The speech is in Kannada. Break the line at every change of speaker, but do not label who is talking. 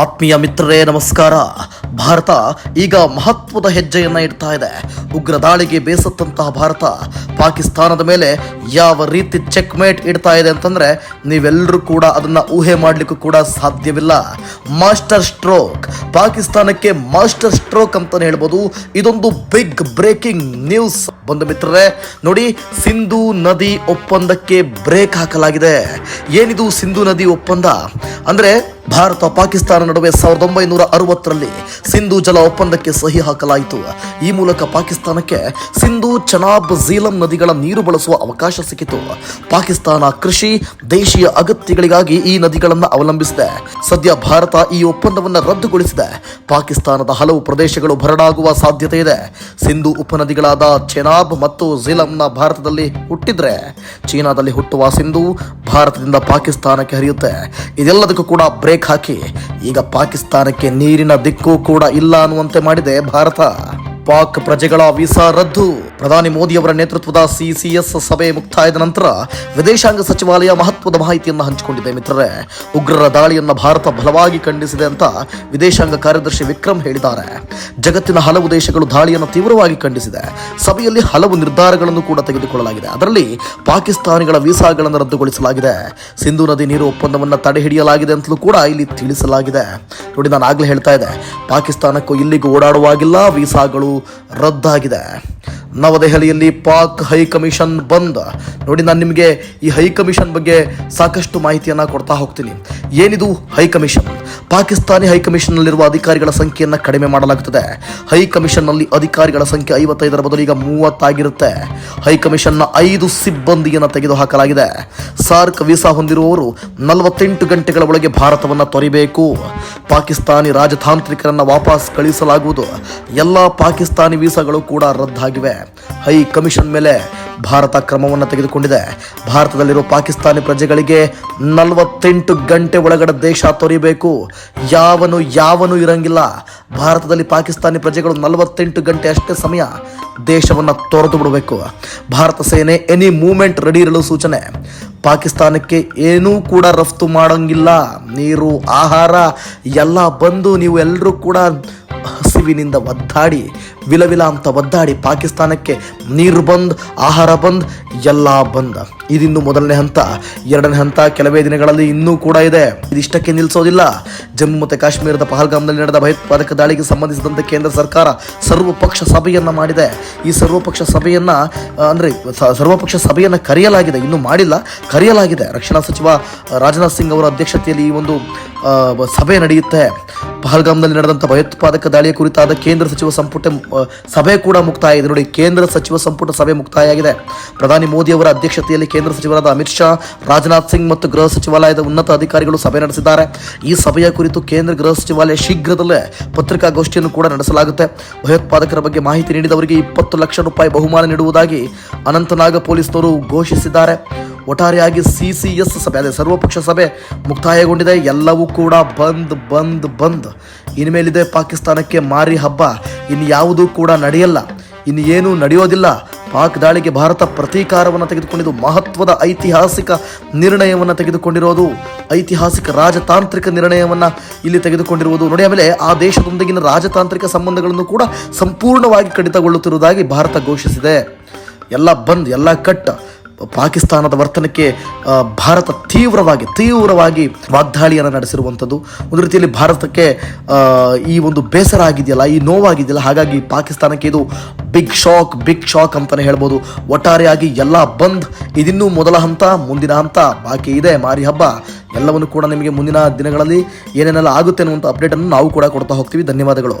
ಆತ್ಮೀಯ ಮಿತ್ರರೇ, ನಮಸ್ಕಾರ. ಭಾರತ ಈಗ ಮಹತ್ವದ ಹೆಜ್ಜೆಯನ್ನ ಇಡ್ತಾ ಇದೆ. ಉಗ್ರ ದಾಳಿಗೆ ಬೇಸತ್ತಂತಹ ಭಾರತ ಪಾಕಿಸ್ತಾನದ ಮೇಲೆ ಯಾವ ರೀತಿ ಚೆಕ್ ಮೇಟ್ ಇಡ್ತಾ ಇದೆ ಅಂತಂದ್ರೆ ನೀವೆಲ್ಲರೂ ಕೂಡ ಅದನ್ನ ಊಹೆ ಮಾಡಲಿಕ್ಕೂ ಕೂಡ ಸಾಧ್ಯವಿಲ್ಲ. ಮಾಸ್ಟರ್ ಸ್ಟ್ರೋಕ್ ಪಾಕಿಸ್ತಾನಕ್ಕೆ ಮಾಸ್ಟರ್ ಸ್ಟ್ರೋಕ್ ಅಂತಾನೆ ಹೇಳ್ಬೋದು. ಇದೊಂದು ಬಿಗ್ ಬ್ರೇಕಿಂಗ್ ನ್ಯೂಸ್ ಬಂಧು ಮಿತ್ರರೇ, ನೋಡಿ, ಸಿಂಧು ನದಿ ಒಪ್ಪಂದಕ್ಕೆ ಬ್ರೇಕ್ ಹಾಕಲಾಗಿದೆ. ಏನಿದು ಸಿಂಧು ನದಿ ಒಪ್ಪಂದ? ಅಂದ್ರೆ ಭಾರತ ಪಾಕಿಸ್ತಾನ ನಡುವೆ ಸಾವಿರದ ಒಂಬೈನೂರ ಅರವತ್ತರಲ್ಲಿ ಸಿಂಧು ಜಲ ಒಪ್ಪಂದಕ್ಕೆ ಸಹಿ ಹಾಕಲಾಯಿತು. ಈ ಮೂಲಕ ಪಾಕಿಸ್ತಾನಕ್ಕೆ ಸಿಂಧು, ಚನಾಬ್, ಝೀಲಂ ನದಿಗಳ ನೀರು ಬಳಸುವ ಅವಕಾಶ ಸಿಕ್ಕಿತು. ಪಾಕಿಸ್ತಾನ ಕೃಷಿ, ದೇಶೀಯ ಅಗತ್ಯಗಳಿಗಾಗಿ ಈ ನದಿಗಳನ್ನು ಅವಲಂಬಿಸಿದೆ. ಸದ್ಯ ಭಾರತ ಈ ಒಪ್ಪಂದವನ್ನು ರದ್ದುಗೊಳಿಸಿದೆ. ಪಾಕಿಸ್ತಾನದ ಹಲವು ಪ್ರದೇಶಗಳು ಭರಡಾಗುವ ಸಾಧ್ಯತೆ ಇದೆ. ಸಿಂಧು ಉಪನದಿಗಳಾದ ಚೆನಾಬ್ ಮತ್ತು ಝೀಲಂನ ಭಾರತದಲ್ಲಿ ಹುಟ್ಟಿದ್ರೆ ಚೀನಾದಲ್ಲಿ ಹುಟ್ಟುವ ಸಿಂಧು ಭಾರತದಿಂದ ಪಾಕಿಸ್ತಾನಕ್ಕೆ ಹರಿಯುತ್ತೆ. ಇದೆಲ್ಲದಕ್ಕೂ ಕೂಡ ಬ್ರೇಕ್ ಹಾಕಿ ಈಗ ಪಾಕಿಸ್ತಾನಕ್ಕೆ ನೀರಿನ ದಿಕ್ಕು ಕೂಡ ಇಲ್ಲ ಅನ್ನುವಂತೆ ಮಾಡಿದೆ ಭಾರತ. ಪಾಕ್ ಪ್ರಜೆಗಳ ವೀಸಾ ರದ್ದು. ಪ್ರಧಾನಿ ಮೋದಿ ಅವರ ನೇತೃತ್ವದ ಸಿಸಿಎಸ್ ಸಭೆ ಮುಕ್ತಾಯದ ನಂತರ ವಿದೇಶಾಂಗ ಸಚಿವಾಲಯ ಮಹತ್ವದ ಮಾಹಿತಿಯನ್ನು ಹಂಚಿಕೊಂಡಿದೆ ಮಿತ್ರರೇ. ಉಗ್ರರ ದಾಳಿಯನ್ನು ಭಾರತ ಬಲವಾಗಿ ಖಂಡಿಸಿದೆ ಅಂತ ವಿದೇಶಾಂಗ ಕಾರ್ಯದರ್ಶಿ ವಿಕ್ರಮ್ ಹೇಳಿದ್ದಾರೆ. ಜಗತ್ತಿನ ಹಲವು ದೇಶಗಳು ದಾಳಿಯನ್ನು ತೀವ್ರವಾಗಿ ಖಂಡಿಸಿದೆ. ಸಭೆಯಲ್ಲಿ ಹಲವು ನಿರ್ಧಾರಗಳನ್ನು ಕೂಡ ತೆಗೆದುಕೊಳ್ಳಲಾಗಿದೆ. ಅದರಲ್ಲಿ ಪಾಕಿಸ್ತಾನಿಗಳ ವೀಸಾಗಳನ್ನು ರದ್ದುಗೊಳಿಸಲಾಗಿದೆ. ಸಿಂಧು ನದಿ ನೀರು ಒಪ್ಪಂದವನ್ನು ತಡೆ ಹಿಡಿಯಲಾಗಿದೆ ಅಂತಲೂ ಕೂಡ ಇಲ್ಲಿ ತಿಳಿಸಲಾಗಿದೆ. ನೋಡಿ, ನಾನು ಆಗ್ಲೇ ಹೇಳ್ತಾ ಇದೆ ಪಾಕಿಸ್ತಾನಕ್ಕೂ ಇಲ್ಲಿಗೂ ಓಡಾಡುವಾಗಿಲ್ಲ ವೀಸಾಗಳು ರದ್ದಾಗಿದೆ. ನವದೆಹಲಿಯಲ್ಲಿ ಪಾಕ್ ಹೈ ಕಮಿಷನ್ ಬಂದ್. ನೋಡಿ, ನಾನು ನಿಮಗೆ ಈ ಹೈ ಕಮಿಷನ್ ಬಗ್ಗೆ ಸಾಕಷ್ಟು ಮಾಹಿತಿಯನ್ನು ಕೊಡ್ತಾ ಹೋಗ್ತೀನಿ. ಏನಿದು ಹೈ ಕಮಿಷನ್? ಪಾಕಿಸ್ತಾನಿ ಹೈ ಕಮಿಷನ್ನಲ್ಲಿರುವ ಅಧಿಕಾರಿಗಳ ಸಂಖ್ಯೆಯನ್ನು ಕಡಿಮೆ ಮಾಡಲಾಗುತ್ತದೆ ಹೈಕಮಿಷನ್ನಲ್ಲಿ ಅಧಿಕಾರಿಗಳ ಸಂಖ್ಯೆ ಐವತ್ತೈದರ ಬದಲು ಈಗ ಮೂವತ್ತಾಗಿರುತ್ತೆ. ಹೈಕಮಿಷನ್ನ ಐದು ಸಿಬ್ಬಂದಿಯನ್ನು ತೆಗೆದುಹಾಕಲಾಗಿದೆ. ಸಾರ್ಕ್ ವೀಸಾ ಹೊಂದಿರುವವರು ನಲವತ್ತೆಂಟು ಗಂಟೆಗಳ ಒಳಗೆ ಭಾರತವನ್ನು ತೊರೆಯಬೇಕು ಪಾಕಿಸ್ತಾನಿ ರಾಜತಾಂತ್ರಿಕರನ್ನು ವಾಪಸ್ ಕಳಿಸಲಾಗುವುದು. ಎಲ್ಲ ಪಾಕಿಸ್ತಾನಿ ವೀಸಾಗಳು ಕೂಡ ರದ್ದಾಗಿವೆ. ಹೈ ಕಮಿಷನ್ ಮೇಲೆ ಭಾರತ ಕ್ರಮವನ್ನು ತೆಗೆದುಕೊಂಡಿದೆ. ಭಾರತದಲ್ಲಿರುವ ಪಾಕಿಸ್ತಾನಿ ಪ್ರಜೆಗಳಿಗೆ ನಲವತ್ತೆಂಟು ಗಂಟೆ ಒಳಗಡೆ ದೇಶ ತೊರೆಯಬೇಕು. ಯಾವನು ಯಾವನು ಇರಂಗಿಲ್ಲ. ಭಾರತದಲ್ಲಿ ಪಾಕಿಸ್ತಾನಿ ಪ್ರಜೆಗಳು ನಲವತ್ತೆಂಟು ಗಂಟೆ ಅಷ್ಟೇ ಸಮಯ ದೇಶವನ್ನು ತೊರೆದು ಬಿಡಬೇಕು. ಭಾರತ ಸೇನೆ ಎನಿ ಮೂಮೆಂಟ್ ರೆಡಿ ಇರಲು ಸೂಚನೆ. ಪಾಕಿಸ್ತಾನಕ್ಕೆ ಏನೂ ಕೂಡ ರಫ್ತು ಮಾಡೋಂಗಿಲ್ಲ. ನೀರು, ಆಹಾರ ಎಲ್ಲ ಬಂದು ನೀವು ಎಲ್ಲರೂ ಕೂಡ ಹಸಿವಿನಿಂದ ಒದ್ದಾಡಿ ವಿಲವಿಲ ಅಂತ ಒದ್ದಾಡಿ ಪಾಕಿಸ್ತಾನಕ್ಕೆ ನೀರು ಬಂದ್, ಆಹಾರ ಬಂದ್, ಎಲ್ಲ ಬಂದ್. ಇದಿನ್ನು ಮೊದಲನೇ ಹಂತ. ಎರಡನೇ ಹಂತ ಕೆಲವೇ ದಿನಗಳಲ್ಲಿ ಇನ್ನೂ ಕೂಡ ಇದೆ. ಇದಿಷ್ಟಕ್ಕೆ ನಿಲ್ಲಿಸೋದಿಲ್ಲ ಜಮ್ಮು ಮತ್ತು ಕಾಶ್ಮೀರದ ಪಹಲ್ಗಾಮ್ನಲ್ಲಿ ನಡೆದ ಭಯೋತ್ಪಾದಕ ದಾಳಿಗೆ ಸಂಬಂಧಿಸಿದಂತೆ ಕೇಂದ್ರ ಸರ್ಕಾರ ಸರ್ವಪಕ್ಷ ಸಭೆಯನ್ನ ಮಾಡಿದೆ. ಈ ಸರ್ವಪಕ್ಷ ಸಭೆಯನ್ನ ಅಂದ್ರೆ ಸರ್ವಪಕ್ಷ ಸಭೆಯನ್ನ ಕರೆಯಲಾಗಿದೆ. ಇನ್ನೂ ಮಾಡಿಲ್ಲ, ಕರೆಯಲಾಗಿದೆ. ರಕ್ಷಣಾ ಸಚಿವ ರಾಜನಾಥ್ ಸಿಂಗ್ ಅವರ ಅಧ್ಯಕ್ಷತೆಯಲ್ಲಿ ಈ ಒಂದು ಸಭೆ ನಡೆಯುತ್ತೆ. ಪಹಲ್ಗಾಮ್ನಲ್ಲಿ ನಡೆದಂಥ ಭಯೋತ್ಪಾದಕ ದಾಳಿಯ ಕುರಿತಾದ ಕೇಂದ್ರ ಸಚಿವ ಸಂಪುಟ ಸಭೆ ಕೂಡ ಮುಕ್ತಾಯ ಇದೆ. ನೋಡಿ, ಕೇಂದ್ರ ಸಚಿವ ಸಂಪುಟ ಸಭೆ ಮುಕ್ತಾಯ ಆಗಿದೆ. ಪ್ರಧಾನಿ ಮೋದಿ ಅವರ ಅಧ್ಯಕ್ಷತೆಯಲ್ಲಿ ಕೇಂದ್ರ ಸಚಿವರಾದ ಅಮಿತ್ ಶಾ, ರಾಜನಾಥ್ ಸಿಂಗ್ ಮತ್ತು ಗೃಹ ಸಚಿವಾಲಯದ ಉನ್ನತ ಅಧಿಕಾರಿಗಳು ಸಭೆ ನಡೆಸಿದ್ದಾರೆ. ಈ ಸಭೆಯ ಕುರಿತು ಕೇಂದ್ರ ಗೃಹ ಸಚಿವಾಲಯ ಶೀಘ್ರದಲ್ಲೇ ಪತ್ರಿಕಾಗೋಷ್ಠಿಯನ್ನು ಕೂಡ ನಡೆಸಲಾಗುತ್ತೆ. ಭಯೋತ್ಪಾದಕರ ಬಗ್ಗೆ ಮಾಹಿತಿ ನೀಡಿದವರಿಗೆ ಇಪ್ಪತ್ತು ಲಕ್ಷ ರೂಪಾಯಿ ಬಹುಮಾನ ನೀಡುವುದಾಗಿ ಅನಂತನಾಗ ಪೊಲೀಸರು ಘೋಷಿಸಿದ್ದಾರೆ. ಒಟ್ಟಾರೆಯಾಗಿ ಸಿ ಸಿ ಎಸ್ ಸಭೆ, ಅದೇ ಸರ್ವಪಕ್ಷ ಸಭೆ ಮುಕ್ತಾಯಗೊಂಡಿದೆ. ಎಲ್ಲವೂ ಕೂಡ ಬಂದ್ ಬಂದ್ ಬಂದ್. ಇನ್ಮೇಲಿದೆ ಪಾಕಿಸ್ತಾನಕ್ಕೆ ಮಾರಿ ಹಬ್ಬ. ಇನ್ನು ಯಾವುದೂ ಕೂಡ ನಡೆಯಲ್ಲ. ಇನ್ನು ಏನೂ ನಡೆಯೋದಿಲ್ಲ. ಪಾಕ್ ದಾಳಿಗೆ ಭಾರತ ಪ್ರತೀಕಾರವನ್ನು ತೆಗೆದುಕೊಂಡಿದ್ದು, ಮಹತ್ವದ ಐತಿಹಾಸಿಕ ನಿರ್ಣಯವನ್ನು ತೆಗೆದುಕೊಂಡಿರೋದು, ಐತಿಹಾಸಿಕ ರಾಜತಾಂತ್ರಿಕ ನಿರ್ಣಯವನ್ನು ಇಲ್ಲಿ ತೆಗೆದುಕೊಂಡಿರುವುದು. ನೋಡಿ, ಆಮೇಲೆ ಆ ದೇಶದೊಂದಿಗಿನ ರಾಜತಾಂತ್ರಿಕ ಸಂಬಂಧಗಳನ್ನು ಕೂಡ ಸಂಪೂರ್ಣವಾಗಿ ಕಡಿತಗೊಳ್ಳುತ್ತಿರುವುದಾಗಿ ಭಾರತ ಘೋಷಿಸಿದೆ. ಎಲ್ಲ ಬಂದ್, ಎಲ್ಲ ಕಟ್ ಪಾಕಿಸ್ತಾನದ ವರ್ತನಕ್ಕೆ ಭಾರತ ತೀವ್ರವಾಗಿ ತೀವ್ರವಾಗಿ ವಾಗ್ದಾಳಿಯನ್ನು ನಡೆಸಿರುವಂಥದ್ದು. ಒಂದು ರೀತಿಯಲ್ಲಿ ಭಾರತಕ್ಕೆ ಈ ಒಂದು ಬೇಸರ ಆಗಿದೆಯಲ್ಲ, ಈ ನೋವಾಗಿದೆಯಲ್ಲ, ಹಾಗಾಗಿ ಪಾಕಿಸ್ತಾನಕ್ಕೆ ಇದು ಬಿಗ್ ಶಾಕ್ ಬಿಗ್ ಶಾಕ್ ಅಂತಲೇ ಹೇಳ್ಬೋದು. ಒಟ್ಟಾರೆಯಾಗಿ ಎಲ್ಲ ಬಂದ್, ಇದಿನ್ನೂ ಮೊದಲ ಹಂತ, ಮುಂದಿನ ಹಂತ, ಬಾಕಿ ಇದೆ, ಮಾರಿ ಹಬ್ಬ. ಎಲ್ಲವನ್ನು ಕೂಡ ನಿಮಗೆ ಮುಂದಿನ ದಿನಗಳಲ್ಲಿ ಏನೇನೆಲ್ಲ ಆಗುತ್ತೆ ಅನ್ನುವಂಥ ಅಪ್ಡೇಟನ್ನು ನಾವು ಕೂಡ ಕೊಡ್ತಾ ಹೋಗ್ತೀವಿ. ಧನ್ಯವಾದಗಳು.